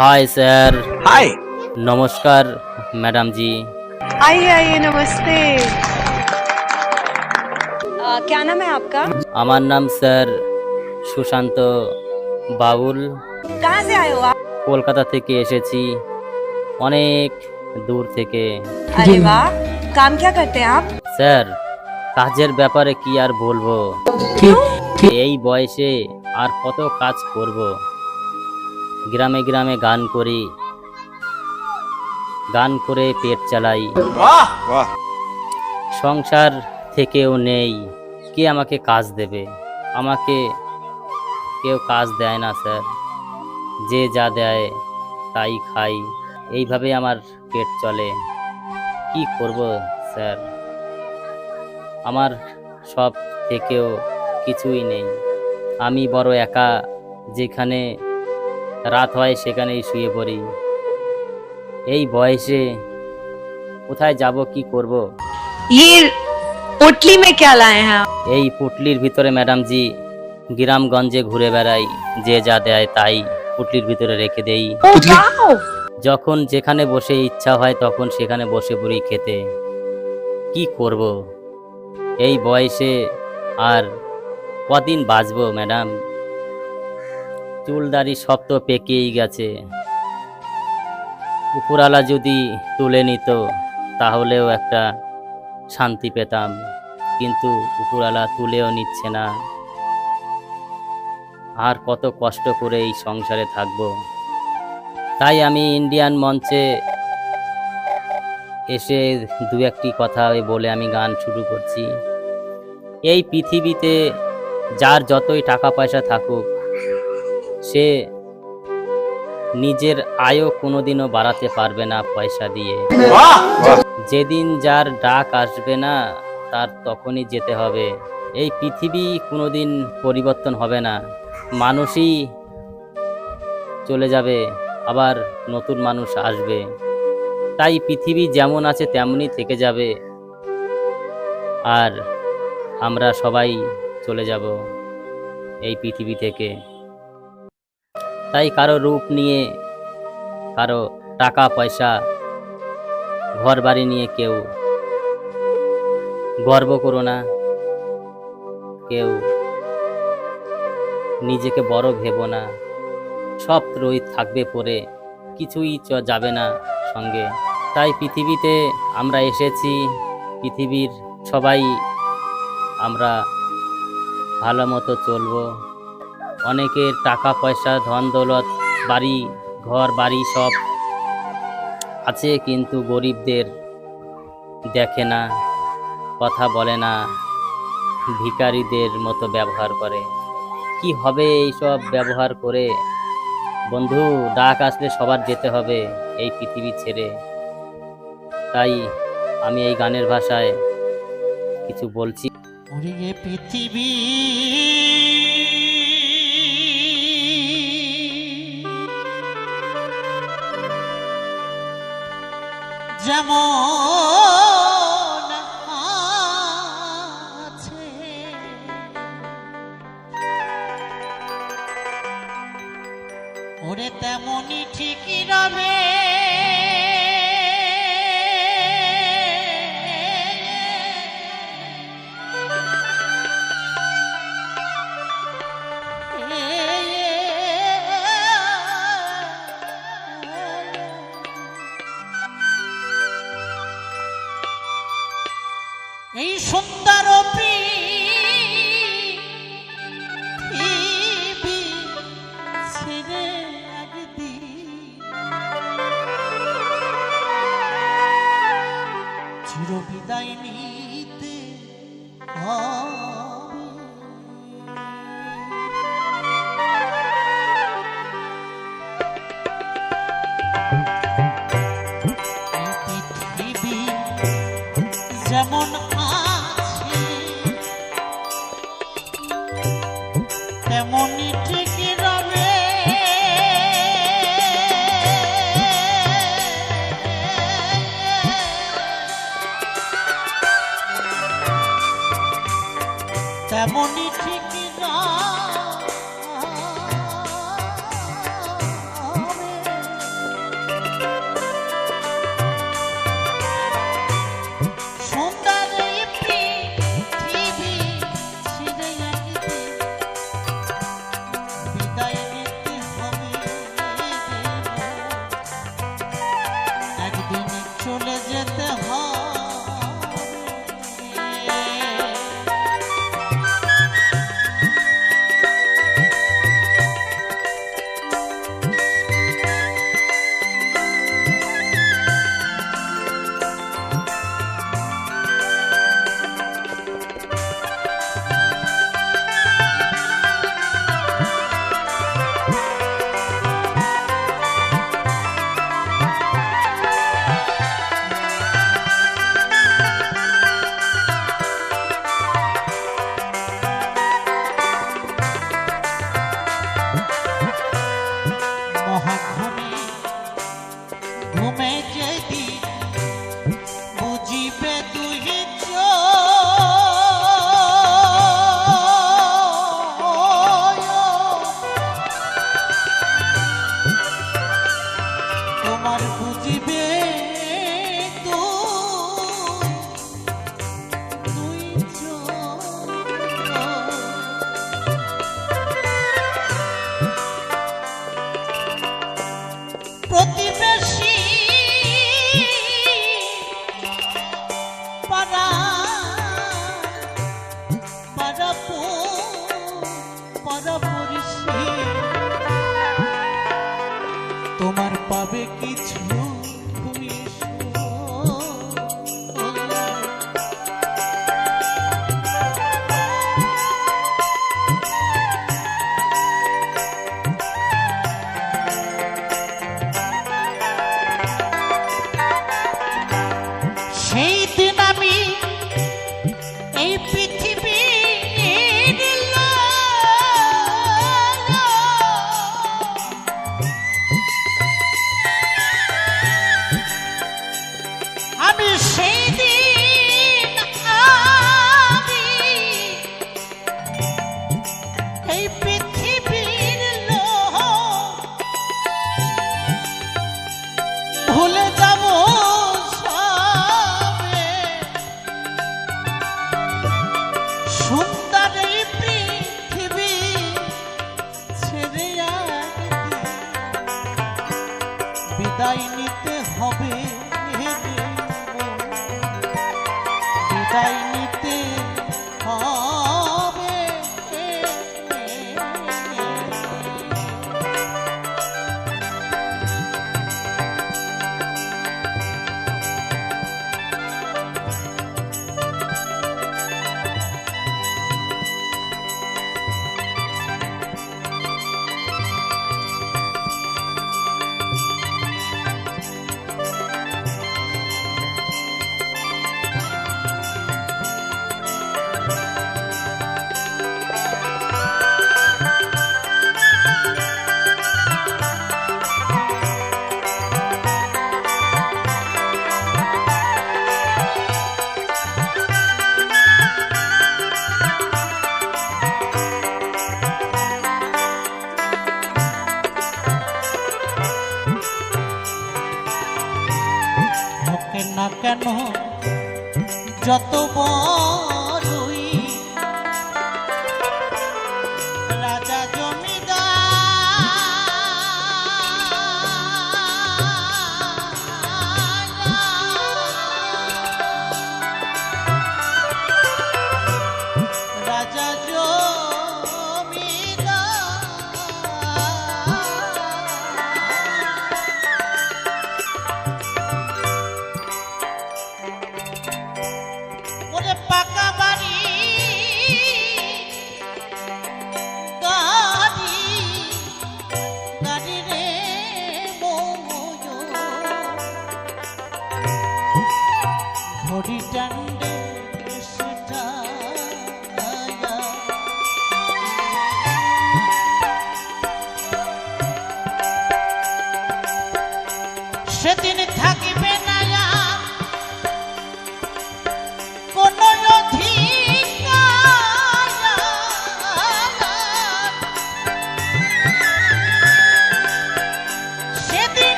Hi sir हाय নমস্কার madam জি आइए आइए नमस्ते आ, क्या नाम है आपका আমার নাম স্যার সুশান্ত বাউল कहाँ से आए हो आप কলকাতা থেকে এসেছি অনেক দূর থেকে अरे वाह काम क्या करते हैं आप স্যার কাজের ব্যাপারে কি আর বলবো এই বয়সে আর কত কাজ করব গ্রামে গ্রামে গান করি। গান করে পেট চালাই। সংসার থেকেও নেই। কে আমাকে কাজ দেবে? আমাকে কেউ কাজ দেয় না স্যার। যে যা দেয় তাই খাই। এইভাবে আমার পেট চলে। কি করব স্যার? আমার সব থেকেও কিছুই নেই। আমি বড় একা যেখানে রাত হয় সেখানেই শুয়ে পড়ি এই বয়সে কোথায় যাব কি করব ये पोटली में क्या लाए हैं आप এই পুটলির ভিতরে ম্যাডাম জি গ্রামগঞ্জে ঘুরে বেড়াই যে যা দেয় তাই পুটলির ভিতরে রেখে দেই যখন যেখানে বসে ইচ্ছা হয় তখন সেখানে বসে পড়ি খেতে কি করব এই বয়সে আর কদিন বাঁচবো ম্যাডাম চুলদারি সব তো পেকেই গেছে। উপরালা যদি তুলে নিত, তাহলেও একটা শান্তি পেতাম। কিন্তু উপরালা তুলেও নিচ্ছে না। আর কত কষ্ট করে এই সংসারে থাকব। তাই আমি ইন্ডিয়ান মঞ্চে এসে দু একটি কথা বলে আমি গান শুরু করছি। এই পৃথিবীতে যার যতই টাকা পয়সা থাকুক সে নিজের আয়ও কোনোদিনও বাড়াতে পারবে না পয়সা দিয়ে। যেদিন যার ডাক আসবে না, তার তখনই যেতে হবে। এই পৃথিবী কোনোদিন পরিবর্তন হবে না। মানুষই চলে যাবে, আবার নতুন মানুষ আসবে। তাই পৃথিবী যেমন আছে, তেমনই থেকে যাবে। আর আমরা সবাই চলে যাব এই পৃথিবী থেকে। তাই কারও রূপ নিয়ে, কারও টাকা, পয়সা ঘর বাড়ি নিয়ে কেউ গর্ব করো না। কেউ নিজেকে বড় ভেবো না। সব রোহিত থাকবে পরে, কিছুই যাবে না সঙ্গে। তাই পৃথিবীতে আমরা এসেছি, পৃথিবীর সবাই আমরা ভালো মতো চলবো। অনেকের টাকা, পয়সা, ধন, দৌলত, বাড়ি, ঘর, বাড়ি সব আছে কিন্তু গরিবদের দেখে না, কথা বলে না, ভিখারিদের মতো ব্যবহার করে। কি হবে এই সব ব্যবহার করে? বন্ধু, ডাক আসলে সবার যেতে হবে এই পৃথিবী ছেড়ে। তাই আমি এই গানের ভাষায় কিছু বলছি। পৃথিবী যেমন আছে। ওরে তেমনই ঠিকই রবে।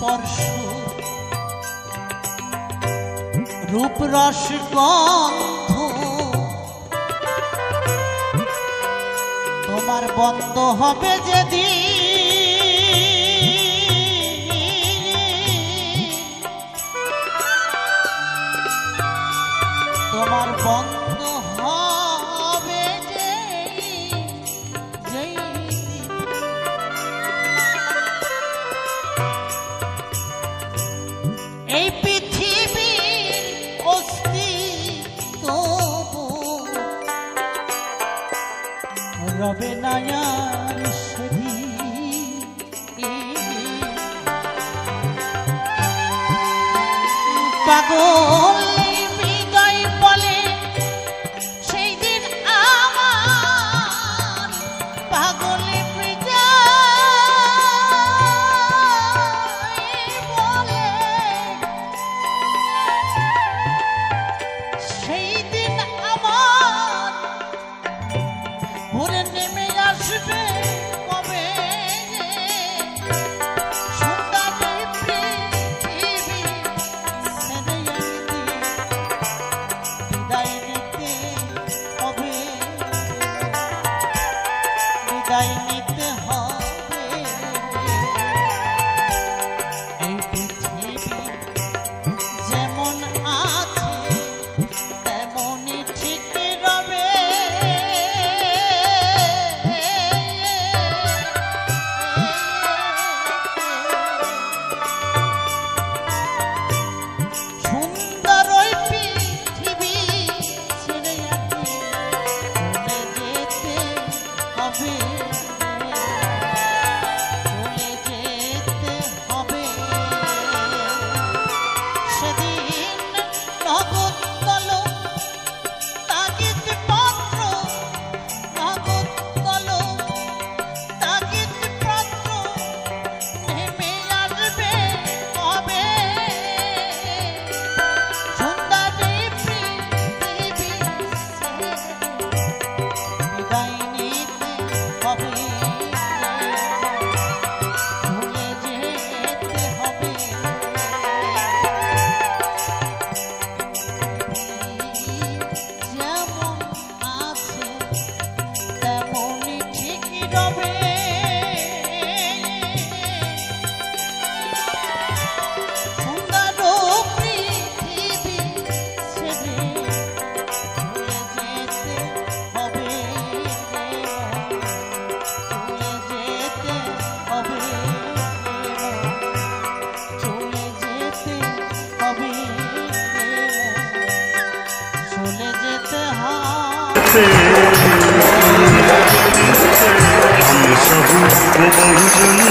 স্পর্শ। রূপরস গন্ধ। তোমার বন্ধ হবে যদি তোমার বন্ধ এই পৃথিবীর অস্তিত্ব রবে নায়ার পাগল 我仿佛看见。